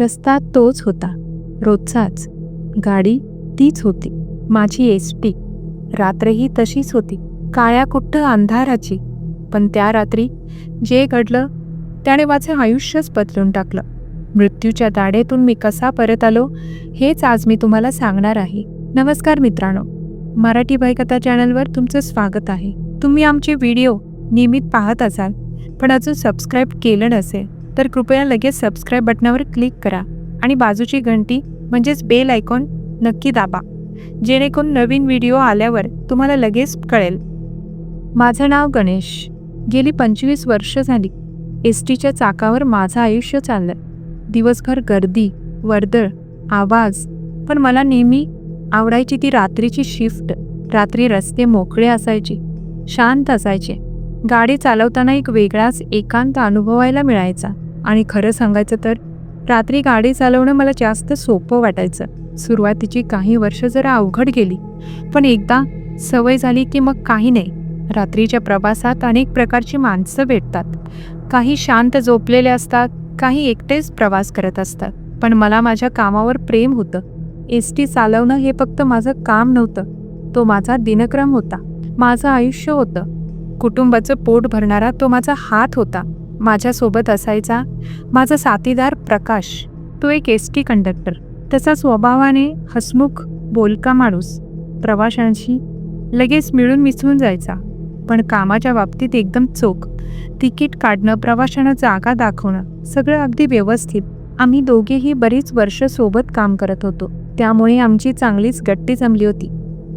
रस्ता तोच होता. रोजचाच. गाडी तीच होती. माझी एस टी रात्रही तशीच होती. काळ्या कुठं अंधाराची. पण त्या रात्री जे घडलं त्याने माझं आयुष्यच बदलून टाकलं. मृत्यूच्या दाढेतून मी कसा परत आलो हेच आज मी तुम्हाला सांगणार आहे. नमस्कार मित्रांनो. मराठी भयकथा चॅनलवर तुमचं स्वागत आहे. तुम्ही आमचे व्हिडिओ नियमित पाहत असाल पण अजून सबस्क्राईब केलं नसेल तर कृपया लगेच सबस्क्राईब बटनावर क्लिक करा आणि बाजूची घंटी म्हणजेच बेल आयकॉन नक्की दाबा. जेणेकरून नवीन व्हिडिओ आल्यावर तुम्हाला लगेच कळेल. माझं नाव गणेश. गेली पंचवीस वर्ष झाली. एस टीच्या चाकावर माझं आयुष्य चाललं दिवसभर गर्दी वर्दळ आवाज पण मला नेहमी आवडायची ती रात्रीची शिफ्ट रात्री रस्ते मोकळे असायचे शांत असायचे. गाडी चालवताना एक वेगळाच एकांत अनुभवायला मिळायचा. आणि खरं सांगायचं तर रात्री गाडी चालवणं मला जास्त सोपं वाटायचं. सुरुवातीची काही वर्ष जरा अवघड गेली पण एकदा सवय झाली की मग काही नाही. रात्रीच्या प्रवासात अनेक प्रकारची माणसं भेटतात. काही शांत झोपलेले असतात काही एकटेच प्रवास करत असतात. पण मला माझ्या कामावर प्रेम होतं. एस टी चालवणं हे फक्त माझं काम नव्हतं. तो माझा दिनक्रम होता. माझं आयुष्य होतं. कुटुंबाचं पोट भरणारा तो माझा हात होता. माझ्यासोबत असायचा. माझा साथीदार प्रकाश. तो एक एस टी कंडक्टर तसा स्वभावाने हसमुख बोलका माणूस. प्रवाशांशी लगेच मिळून मिसळून जायचा. पण कामाच्या बाबतीत एकदम चोख. तिकीट काढणं प्रवाशांना जागा दाखवणं सगळं अगदी व्यवस्थित. आम्ही दोघेही बरीच वर्ष सोबत काम करत होतो. त्यामुळे आमची चांगलीच गट्टी जमली होती.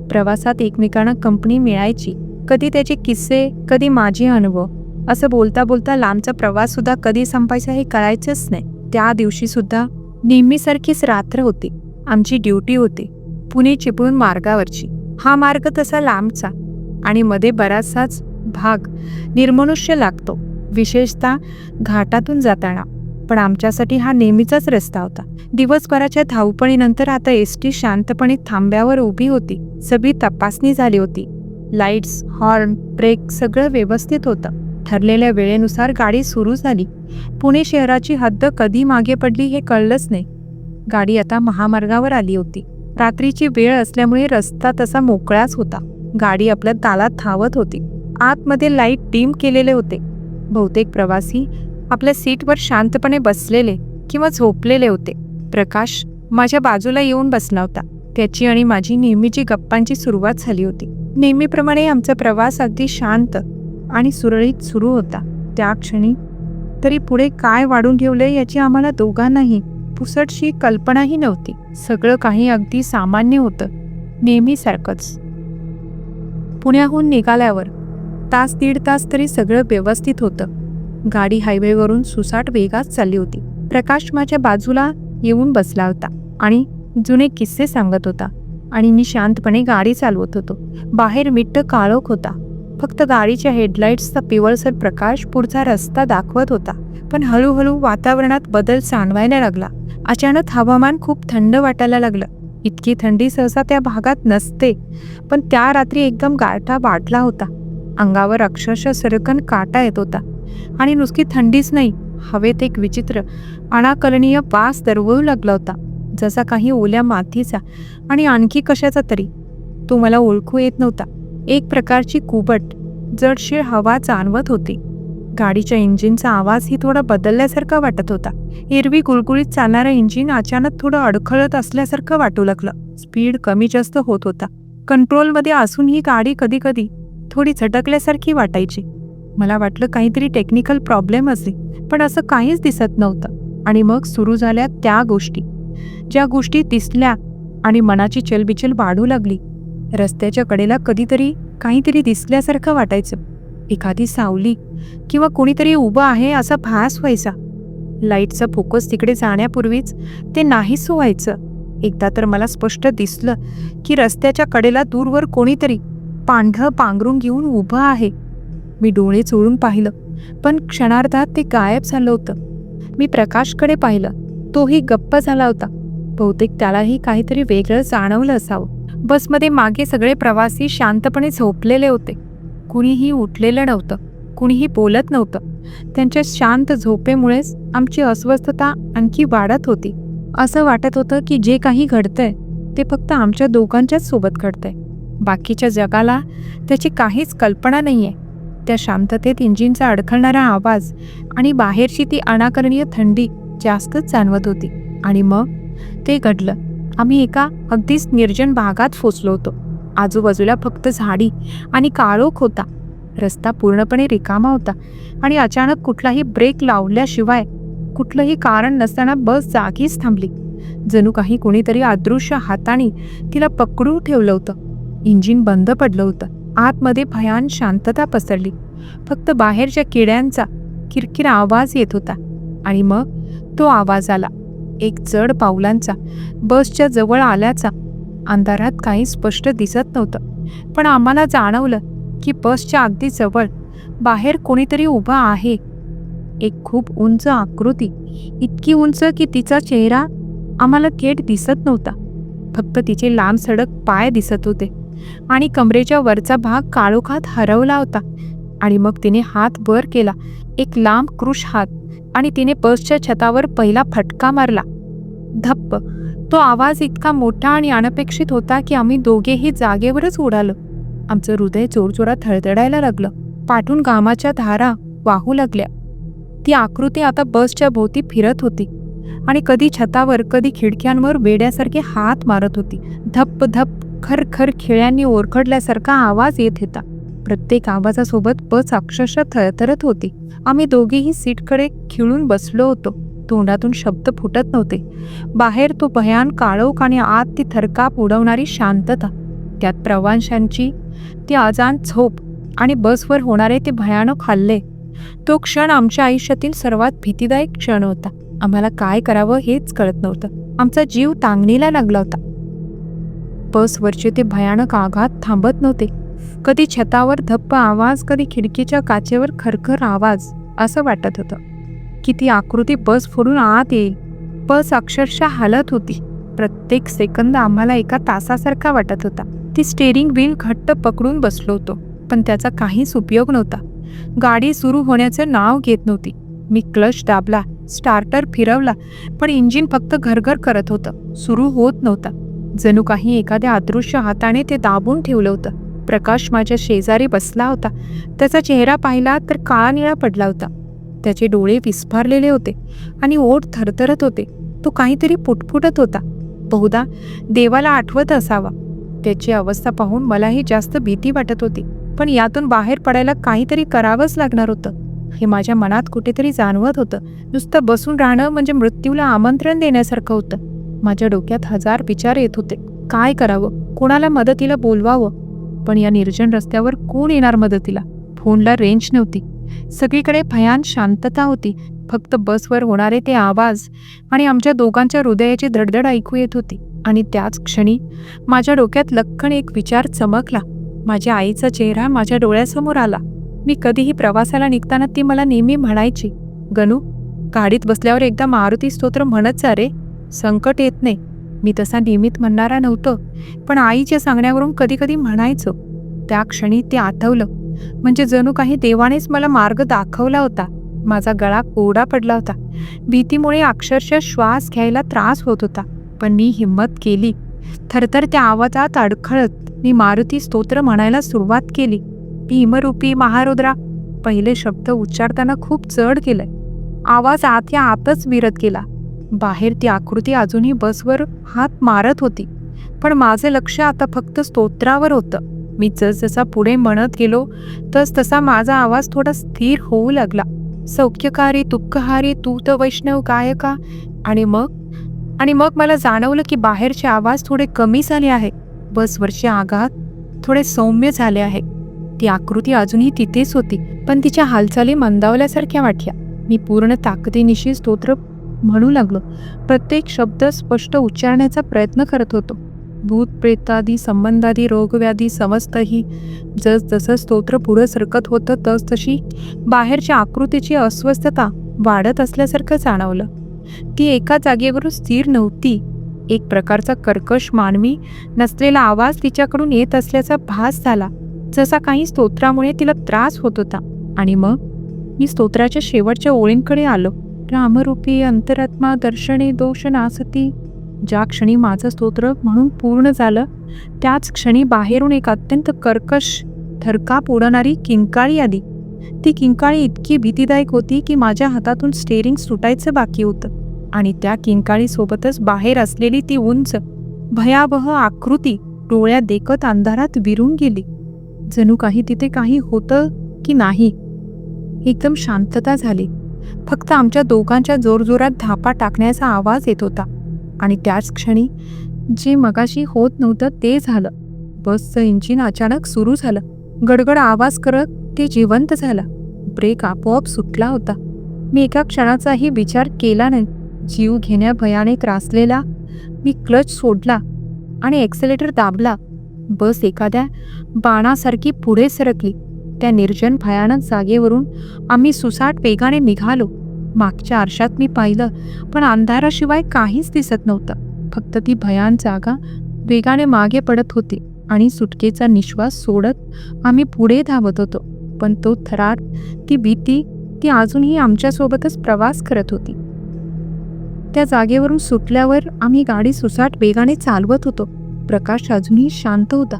प्रवासात एकमेकांना कंपनी मिळायची. कधी त्याचे किस्से कधी माझे अनुभव. असं बोलता बोलता लांबचा प्रवास सुद्धा कधी संपायचा हे कळायचंच नाही. त्या दिवशी सुद्धा नेहमीसारखीच रात्र होती. आमची ड्युटी होती पुणे चिपळूण मार्गावरची. हा मार्ग तसा लांबचा आणि मध्ये बराचसाच भाग निर्मनुष्य लागतो विशेषतः घाटातून जाताना. पण आमच्यासाठी हा नेहमीचाच रस्ता होता. दिवसभराच्या धावपळीनंतर आता एस टी शांतपणे थांब्यावर उभी होती. सगळी तपासणी झाली होती. लाईट्स हॉर्न ब्रेक सगळं व्यवस्थित होतं. ठरलेल्या वेळेनुसार गाडी सुरू झाली. पुणे शहराची हद्द कधी मागे पडली हे कळलंच नाही. गाडी आता महामार्गावर आली होती. रात्रीची वेळ असल्यामुळे रस्ता तसा मोकळाच होता. गाडी आपल्या तालात धावत होती. आतमध्ये लाइट डीम केलेले होते. बहुतेक प्रवासी आपल्या सीटवर शांतपणे बसलेले किंवा झोपलेले होते. प्रकाश माझ्या बाजूला येऊन बसला होता. त्याची आणि माझी नेहमीची गप्पांची सुरुवात झाली होती. नेहमीप्रमाणे आमचा प्रवास अगदी शांत आणि सुरळीत सुरू होता. त्या क्षणी तरी पुढे काय वाढून ठेवले याची आम्हाला दोघांनाही पुसटशी कल्पनाही नव्हती. सगळं काही अगदी सामान्य होतं. नेहमीसारखंच. पुण्याहून निघाल्यावर तास दीड तास तरी सगळं व्यवस्थित होतं. गाडी हायवेवरून सुसाट वेगात चालली होती. प्रकाश माझ्या बाजूला येऊन बसला होता आणि जुने किस्से सांगत होता आणि मी शांतपणे गाडी चालवत होतो. बाहेर मिट्ट काळोख होता. फक्त गाडीच्या हेडलाईट्सचा पिवळसर प्रकाश पुढचा रस्ता दाखवत होता. पण हळूहळू वातावरणात बदल जाणवायला लागला. अचानक हवामान खूप थंड वाटायला लागलं. इतकी थंडी सहसा त्या भागात नसते पण त्या रात्री एकदम गारठा वाढला होता. अंगावर अक्षरशः सरकन काटा येत होता. आणि नुसती थंडीच नाही हवेत एक विचित्र अनाकलनीय वास दरवळू लागला होता. जसा काही ओल्या मातीचा आणि आणखी कशाचा तरी. तो मला ओळखू येत नव्हता. एक प्रकारची कुबट जडशीळ हवा जाणवत होती. गाडीच्या इंजिनचा आवाजही थोडा बदलल्यासारखा वाटत होता. एरवी गुळगुळीत चालणारं इंजिन अचानक थोडं अडखळत असल्यासारखं वाटू लागलं. स्पीड कमी जास्त होत होता. कंट्रोलमध्ये असूनही गाडी कधी कधी थोडी झटकल्यासारखी वाटायची. मला वाटलं काहीतरी टेक्निकल प्रॉब्लेम असेल पण असं काहीच दिसत नव्हतं. आणि मग सुरू झाल्या त्या गोष्टी. ज्या गोष्टी दिसल्या आणि मनाची चलबिचल वाढू लागली रस्त्याच्या कडेला कधीतरी काहीतरी दिसल्यासारखं वाटायचं. एखादी सावली किंवा कोणीतरी उभं आहे असा भास व्हायचा. लाईटचा फोकस तिकडे जाण्यापूर्वीच ते नाहीच व्हायचं एकदा तर मला स्पष्ट दिसलं की रस्त्याच्या कडेला दूरवर कोणीतरी पांढरं पांघरून घेऊन उभं आहे. मी डोळे चोळून पाहिलं पण क्षणार्धात ते गायब झालं होतं. मी प्रकाशकडे पाहिलं तोही गप्प झाला होता. बहुतेक त्यालाही काहीतरी वेगळं जाणवलं असावं. बसमध्ये मागे सगळे प्रवासी शांतपणे झोपलेले होते. कुणीही उठलेलं नव्हतं कुणीही बोलत नव्हतं. त्यांच्या शांत झोपेमुळेच आमची अस्वस्थता आणखी वाढत होती. असं वाटत होतं की जे काही घडतंय ते फक्त आमच्या दोघांच्याच सोबत घडतंय. बाकीच्या जगाला त्याची काहीच कल्पना नाही आहे त्या शांततेत इंजिनचा अडखळणारा आवाज आणि बाहेरची ती अनाकरणीय थंडी जास्तच जाणवत होती. आणि मग ते घडलं. आम्ही एका अगदीच निर्जन भागात फोसलो होतो. आजूबाजूला फक्त झाडी आणि काळोख होता. रस्ता पूर्णपणे रिकामा होता आणि अचानक कुठलाही ब्रेक लावल्याशिवाय कुठलंही कारण नसताना बस जागीच थांबली. जणू काही कोणीतरी अदृश्य हाताने तिला पकडून ठेवलं होतं. इंजिन बंद पडलं होतं. आतमध्ये भयान शांतता पसरली. फक्त बाहेरच्या किड्यांचा किरकिर आवाज येत होता आणि मग तो आवाज आला. एक जड पावलांचा बसच्या जवळ आल्याचा अंधारात काही स्पष्ट दिसत नव्हतं. पण आम्हाला जाणवलं की बसच्या अगदी जवळ बाहेर कोणीतरी उभा आहे. एक खूप उंच आकृती इतकी उंच की तिचा चेहरा आम्हाला थेट दिसत नव्हता. फक्त तिचे लांब सडक पाय दिसत होते आणि कमरेच्या वरचा भाग काळोखात हरवला होता आणि मग तिने हात वर केला एक लांब कृश हात आणि तिने बसच्या छतावर पहिला फटका मारला. धप्प. तो आवाज इतका मोठा आणि अनपेक्षित होता की आम्ही दोघेही जागेवरच उडालो. आमचं हृदय जोरजोरात थळथळायला लागलं. पाठून घामाच्या धारा वाहू लागल्या. ती आकृती आता बसच्या भोवती फिरत होती आणि कधी छतावर कधी खिडक्यांवर वेड्यासारखे हात मारत होती. धप्प धप्प खर खर खिळ्यांनी ओरखडल्यासारखा आवाज येत होता. प्रत्येक आवाजासोबत बस अक्षरशः थरथरत होती. आम्ही दोघेही सीटकडे खिळून बसलो होतो. तोंडातून शब्द फुटत नव्हते. बाहेर तो भयान काळोख आणि आत ती थरकाप उडवणारी शांतता त्यात प्रवाशांची ती अजान झोप आणि बसवर होणारे ते भयानक हल्ले. तो क्षण आमच्या आयुष्यातील सर्वात भीतीदायक क्षण होता. आम्हाला काय करावं हेच कळत नव्हतं. आमचा जीव तांगणीला लागला होता. बसवरचे ते भयानक आघात थांबत नव्हते. कधी छतावर धप्प आवाज कधी खिडकीच्या काचेवर खरखर आवाज असं वाटत होतं. की ती आकृती बस फोडून आत येईल. बस अक्षरशः हालत होती. प्रत्येक सेकंद आम्हाला एका तासासारखा वाटत होता. ती स्टेअरिंग व्हील घट्ट पकडून बसलो होतो पण त्याचा काहीच उपयोग नव्हता. गाडी सुरू होण्याचं नाव घेत नव्हती. मी क्लच दाबला स्टार्टर फिरवला पण इंजिन फक्त घरघर करत होतं. सुरू होत नव्हता. जणू काही एखाद्या अदृश्य हाताने ते दाबून ठेवलं होतं. प्रकाश माझ्या शेजारी बसला होता. त्याचा चेहरा पाहिला तर काळा निळा पडला होता. त्याचे डोळे विस्फारलेले होते आणि ओठ थरथरत होते. तो काहीतरी पुटपुटत होता. बहुधा देवाला आठवत असावा. त्याची अवस्था पाहून मलाही जास्त भीती वाटत होती. पण यातून बाहेर पडायला काहीतरी करावंच लागणार होतं. हे माझ्या मनात कुठेतरी जाणवत होतं. नुसतं बसून राहणं म्हणजे मृत्यूला आमंत्रण देण्यासारखं होतं. माझ्या डोक्यात हजार विचार येत होते. काय करावं? कोणाला मदतीला बोलवावं? पण या निर्जन रस्त्यावर कोण येणार मदतीला? फोनला रेंज नव्हती. सगळीकडे भयान शांतता होती. फक्त बसवर होणारे ते आवाज आणि आमच्या दोघांच्या हृदयाची धडधड ऐकू येत होती. आणि त्याच क्षणी माझ्या डोक्यात लख्खण एक विचार चमकला. माझ्या आईचा चेहरा माझ्या डोळ्यासमोर आला. मी कधीही प्रवासाला निघताना ती मला नेहमी म्हणायची गणू गाडीत बसल्यावर एकदा मारुती स्तोत्र म्हणत जा रे. संकट येत नाही. मी तसा नियमित म्हणणारा नव्हतं पण आईच्या सांगण्यावरून कधी कधी म्हणायचो. त्या क्षणी ते आठवलं. म्हणजे जणू काही देवानेच मला मार्ग दाखवला होता. माझा गळा कोरडा पडला होता. भीतीमुळे अक्षरशः श्वास घ्यायला त्रास होत होता. पण मी हिंमत केली. थरथर त्या आवाजात अडखळत मी मारुती स्तोत्र म्हणायला सुरुवात केली. भीमरूपी महारुद्रा पहिले शब्द उच्चारताना खूप चढ केलंय. आवाज आत या आतच विरत गेला. बाहेर ती आकृती अजूनही बसवर हात मारत होती. पण माझं लक्ष आता फक्त स्तोत्रावर होतं. मी जसजसा पुढे म्हणत गेलो तस तसा माझा आवाज थोडा स्थिर होऊ लागला. सौख्यकारी दुःखहारी तूत वैष्णव गायका. आणि मग? आणि मग मला जाणवलं की बाहेरचे आवाज थोडे कमी झाले आहे. बसवरचे आघात थोडे सौम्य झाले आहे. ती आकृती अजूनही तिथेच होती पण तिच्या हालचाली मंदावल्यासारख्या वाटल्या. मी पूर्ण ताकदीनिशी स्तोत्र म्हणू लागलो. प्रत्येक शब्द स्पष्ट उच्चारण्याचा प्रयत्न करत होतो. भूत प्रेतादी संबंधादी रोगव्याधी समजतही जस जसं स्तोत्र पुढं सरकत होतं तस तशी बाहेरच्या आकृतीची अस्वस्थता वाढत असल्यासारखं जाणवलं. ती एका जागेवरून स्थिर नव्हती. एक प्रकारचा कर्कश मानवी नसलेला आवाज तिच्याकडून येत असल्याचा भास झाला. जसा काही स्तोत्रामुळे तिला त्रास होत होता. आणि मग? मी स्तोत्राच्या शेवटच्या ओळींकडे आलो. रामरूपी अंतरात्मा दर्शने दोष नासती ज्या क्षणी माझं स्तोत्र म्हणून पूर्ण झालं त्याच क्षणी बाहेरून एक अत्यंत कर्कश थरकाप उडणारी किंकाळी आली. ती किंकाळी इतकी भीतीदायक होती की माझ्या हातातून स्टेअरिंग सुटायचं बाकी होतं आणि त्या किंकाळीसोबतच बाहेर असलेली ती उंच भयावह आकृती डोळ्या देखत अंधारात विरून गेली. जणू काही तिथे काही होतं की नाही? एकदम शांतता झाली. फक्त आमच्या दोघांच्या जोरजोरात धापा टाकण्याचा आवाज येत होता. आणि त्याच क्षणी जे मगाशी होत नव्हतं ते झालं. बसचं इंजिन अचानक सुरू झालं. गडगड आवाज करत ते जिवंत झालं. ब्रेक आपोआप सुटला होता. मी एका क्षणाचाही विचार केला नाही. जीव घेण्या भयाने त्रासलेला मी क्लच सोडला आणि एक्सेलेटर दाबला. बस एखाद्या बाणासारखी पुढे सरकली. त्या निर्जन भयानक जागेवरून आम्ही सुसाट वेगाने निघालो. मागच्या आरशात मी पाहिलं पण अंधाराशिवाय काहीच दिसत नव्हतं. फक्त ती भयान जागा वेगाने मागे पडत होती आणि सुटकेचा निश्वास सोडत आम्ही पुढे धावत होतो. पण तो थरार ती भीती ती अजूनही आमच्यासोबतच प्रवास करत होती. त्या जागेवरून सुटल्यावर आम्ही गाडी सुसाट वेगाने चालवत होतो. प्रकाश अजूनही शांत होता.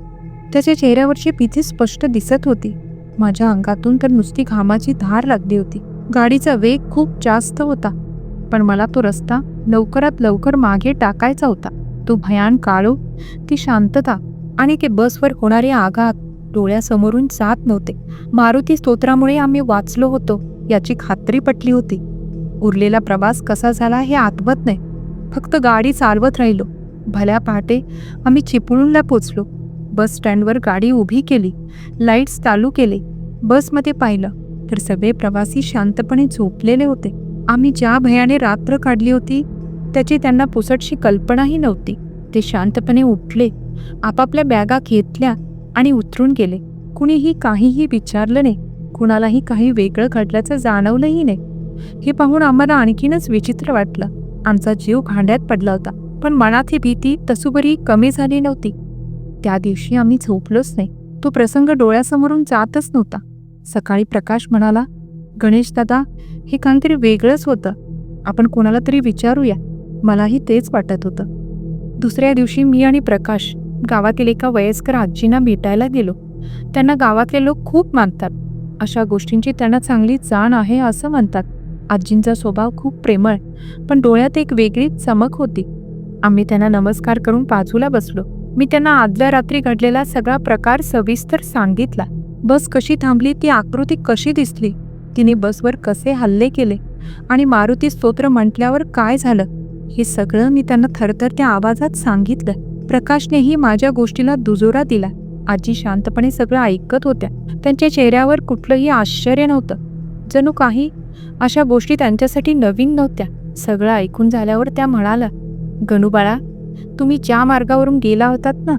त्याच्या चेहऱ्यावरची भीती स्पष्ट दिसत होती. माझ्या अंगातून तर नुसती घामाची धार लागली होती. गाडीचा वेग खूप जास्त होता पण मला तो रस्ता लवकरात लवकर मागे टाकायचा होता. तो भयान काळो ती शांतता आणि ते बसवर होणारे आघात डोळ्यासमोरून जात नव्हते. मारुती स्तोत्रामुळे आम्ही वाचलो होतो याची खात्री पटली होती. उरलेला प्रवास कसा झाला हे आठवत नाही. फक्त गाडी चालवत राहिलो. भल्या पहाटे आम्ही चिपळूणला पोचलो. बस स्टँडवर गाडी उभी केली. लाईट्स चालू केले. बसमध्ये पाहिलं तर सगळे प्रवासी शांतपणे झोपलेले होते. आम्ही ज्या भयाने रात्र काढली होती त्याची त्यांना पुसटशी कल्पनाही नव्हती. ते शांतपणे उठले आपापल्या बॅगा घेतल्या आणि उतरून गेले. कुणीही काहीही विचारलं नाही कुणालाही काही वेगळं घडल्याचं जाणवलंही नाही. हे पाहून आम्हाला आणखीनच विचित्र वाटलं. आमचा जीव भांड्यात पडला होता पण मनात ही भीती तसुबरी कमी झाली नव्हती. त्या दिवशी आम्ही झोपलोच नाही. तो प्रसंग डोळ्यासमोरून जातच नव्हता. सकाळी प्रकाश म्हणाला गणेश दादा हे काहीतरी वेगळंच होतं. आपण कोणाला तरी विचारूया. मलाही तेच वाटत होतं. दुसऱ्या दिवशी मी आणि प्रकाश गावातील एका वयस्कर आजींना भेटायला गेलो. त्यांना गावातले लोक खूप मानतात. अशा गोष्टींची त्यांना चांगली जाण आहे असं म्हणतात. आजींचा स्वभाव खूप प्रेमळ पण डोळ्यात एक वेगळीच चमक होती. आम्ही त्यांना नमस्कार करून बाजूला बसलो. मी त्यांना आदल्या रात्री घडलेला सगळा प्रकार सविस्तर सांगितला. बस कशी थांबली ती आकृती कशी दिसली? तिने बसवर कसे हल्ले केले? आणि मारुती स्तोत्र म्हटल्यावर काय झालं? हे सगळं मी त्यांना थरथरत्या आवाजात सांगितलं. प्रकाशनेही माझ्या गोष्टीला दुजोरा दिला. आजी शांतपणे सगळं ऐकत होत्या. त्यांच्या चेहऱ्यावर कुठलंही आश्चर्य नव्हतं. जणू काही अशा गोष्टी त्यांच्यासाठी नवीन नव्हत्या. सगळं ऐकून झाल्यावर त्या म्हणाला गणूबाळा तुम्ही ज्या मार्गावरून गेला होतात ना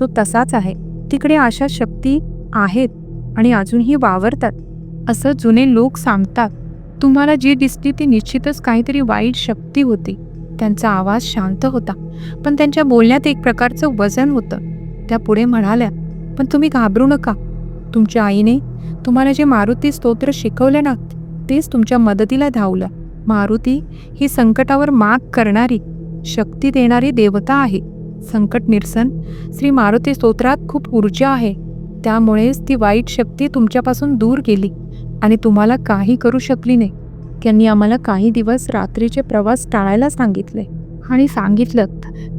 तो तसाच आहे. तिकडे अशा शक्ती आहेत आणि अजूनही वावरतात. असं जुने लोक सांगतात. तुम्हाला जी दिसली ती निश्चितच काहीतरी वाईट शक्ती होती. त्यांचा आवाज शांत होता. पण त्यांच्या बोलण्यात एक प्रकारचं वजन होतं. त्या पुढे म्हणाल्या पण तुम्ही घाबरू नका. तुमच्या आईने तुम्हाला जे मारुती स्तोत्र शिकवले ना तेच तुमच्या मदतीला धावलं. मारुती ही संकटावर मात करणारी शक्ती देणारी देवता आहे. संकट निरसन श्री मारुती स्तोत्रात खूप ऊर्जा आहे. त्यामुळेच ती वाईट शक्ती तुमच्यापासून दूर गेली आणि तुम्हाला काही करू शकली नाही. त्यांनी आम्हाला काही दिवस रात्रीचे प्रवास टाळायला सांगितले आणि सांगितलं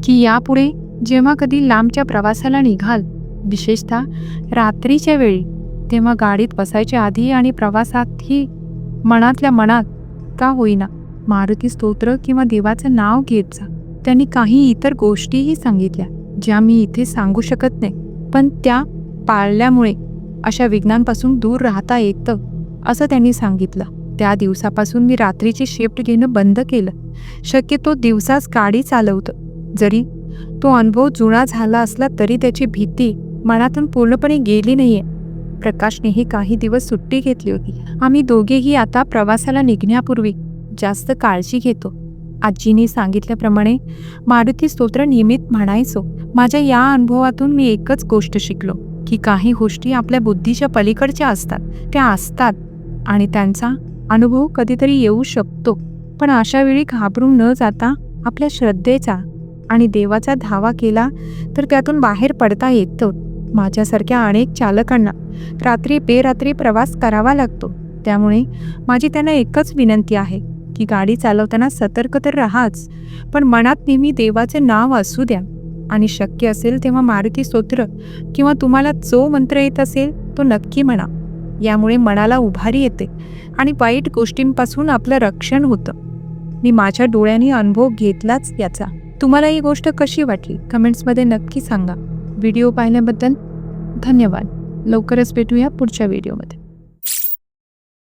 की यापुढे जेव्हा कधी लांबच्या प्रवासाला निघाल विशेषतः रात्रीच्या वेळी तेव्हा गाडीत बसायच्या आधी आणि प्रवासातही मनातल्या मनात का होईना मारुती स्तोत्र किंवा देवाचं नाव घेत जा. त्यांनी काही इतर गोष्टीही सांगितल्या ज्या मी इथे सांगू शकत नाही पण त्या पाळल्यामुळे अशा विघ्नांपासून दूर राहता येतं असं त्यांनी सांगितलं. त्या दिवसापासून मी रात्रीची शिफ्ट घेणं बंद केलं. शक्यतो दिवसाच गाडी चालवतं. जरी तो अनुभव जुना झाला असला तरी त्याची भीती मनातून पूर्णपणे गेली नाहीये. प्रकाशनेही काही दिवस सुट्टी घेतली होती. आम्ही दोघेही आता प्रवासाला निघण्यापूर्वी जास्त काळजी घेतो. आजीने सांगितल्याप्रमाणे मारुती स्तोत्र नियमित म्हणायचो. माझ्या या अनुभवातून मी एकच गोष्ट शिकलो. की काही गोष्टी आपल्या बुद्धीच्या पलीकडच्या असतात. त्या असतात आणि त्यांचा अनुभव कधीतरी येऊ शकतो. पण अशा वेळी घाबरून न जाता आपल्या श्रद्धेचा आणि देवाचा धावा केला तर त्यातून बाहेर पडता येतं. माझ्यासारख्या अनेक चालकांना रात्री बेरात्री प्रवास करावा लागतो. त्यामुळे माझी त्यांना एकच विनंती आहे की गाडी चालवताना सतर्क तर राहाच पण मनात नेहमी देवाचे नाव असू द्या. आणि शक्य असेल तेव्हा मारुती स्तोत्र किंवा तुम्हाला जो मंत्र येत असेल तो नक्की म्हणा. यामुळे मनाला उभारी येते आणि वाईट गोष्टींपासून आपलं रक्षण होतं. मी माझ्या डोळ्यांनी अनुभव घेतलाच याचा. तुम्हाला ही गोष्ट कशी वाटली? कमेंट्समध्ये नक्की सांगा. व्हिडिओ पाहिल्याबद्दल धन्यवाद. लवकरच भेटूया पुढच्या व्हिडिओमध्ये.